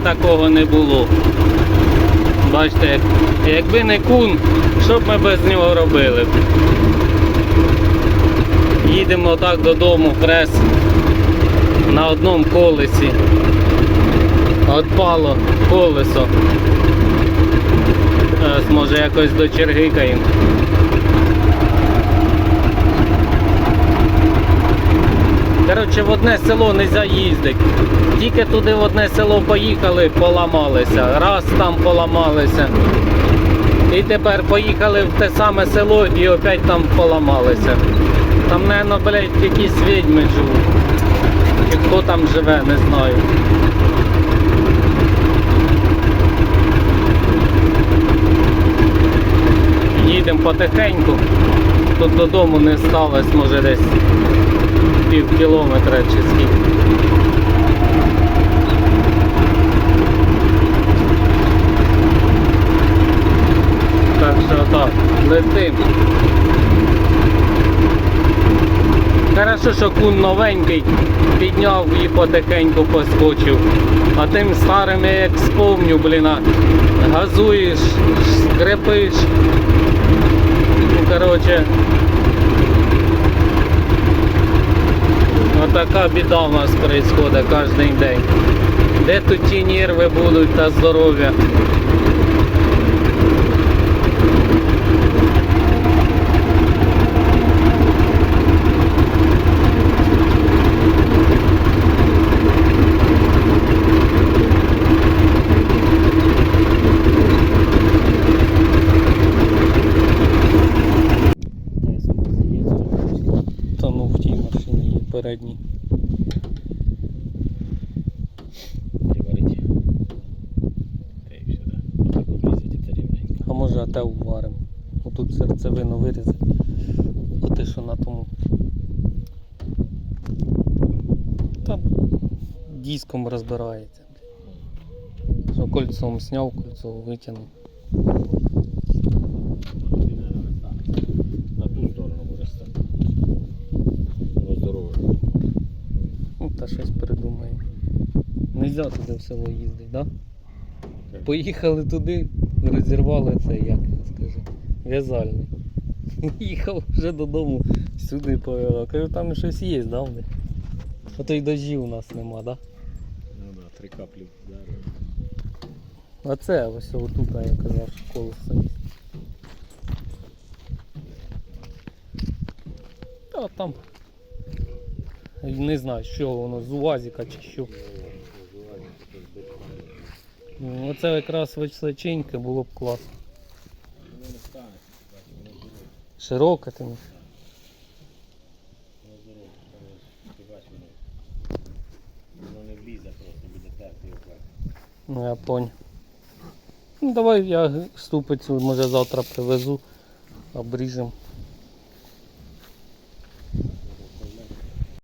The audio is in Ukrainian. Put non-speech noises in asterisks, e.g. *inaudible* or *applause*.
такого не було. Бачите, якби не кун, що б ми без нього робили? Їдемо так додому, прес на одному колесі. Отпало колесо. Зараз може якось дочергикаємо. Коротше, в одне село не можна їздити. Тільки туди в одне село поїхали, поламалися. Раз там поламалися. І тепер поїхали в те саме село і опять там поламалися. Там, мабуть, блядь, якісь відьми живуть. І хто там живе, не знаю. Їдемо потихеньку. Тут додому не сталося, може десь пів кілометра чи скільки. Так що так, летим. Хорошо, що кун новенький, підняв і потихеньку поскочив. А тим старим я як сповню, блін, а, газуєш, скрипиш. Ну, коротше, Отака біда у нас відбувається кожен день. Де тут ті нерви будуть та здоров'я? Та ну в тій машині є передній. Приварить. Та й все, да. Отак обрізати це рівненько. А може ате вваримо. Отут серцевину вирізати. Оте, що на тому. Та диском розбирається. Що кольцом зняв, кольцо витягнув. Туди не стане. На ту сторону може стати. Воно здорове. Ну, та щось придумаємо. Нельзя туди в село їздити, да? Так. Поїхали туди, розірвали це, як скажи, в'язальний. *laughs* Їхав вже додому, сюди повела. Кажу, там щось є, да? в них? А то й дожі у нас нема, да? Ну да, три каплі вдарив. А це ось отут, я казав, що колесо є. Та там. Не знаю, що воно, з УАЗіка чи що. Ну, Оце якраз височеньке було б класно. Широке там. Воно не влізе просто, буде терти оклад. Ну я понял. Ну давай я ступицю може завтра привезу, обріжемо.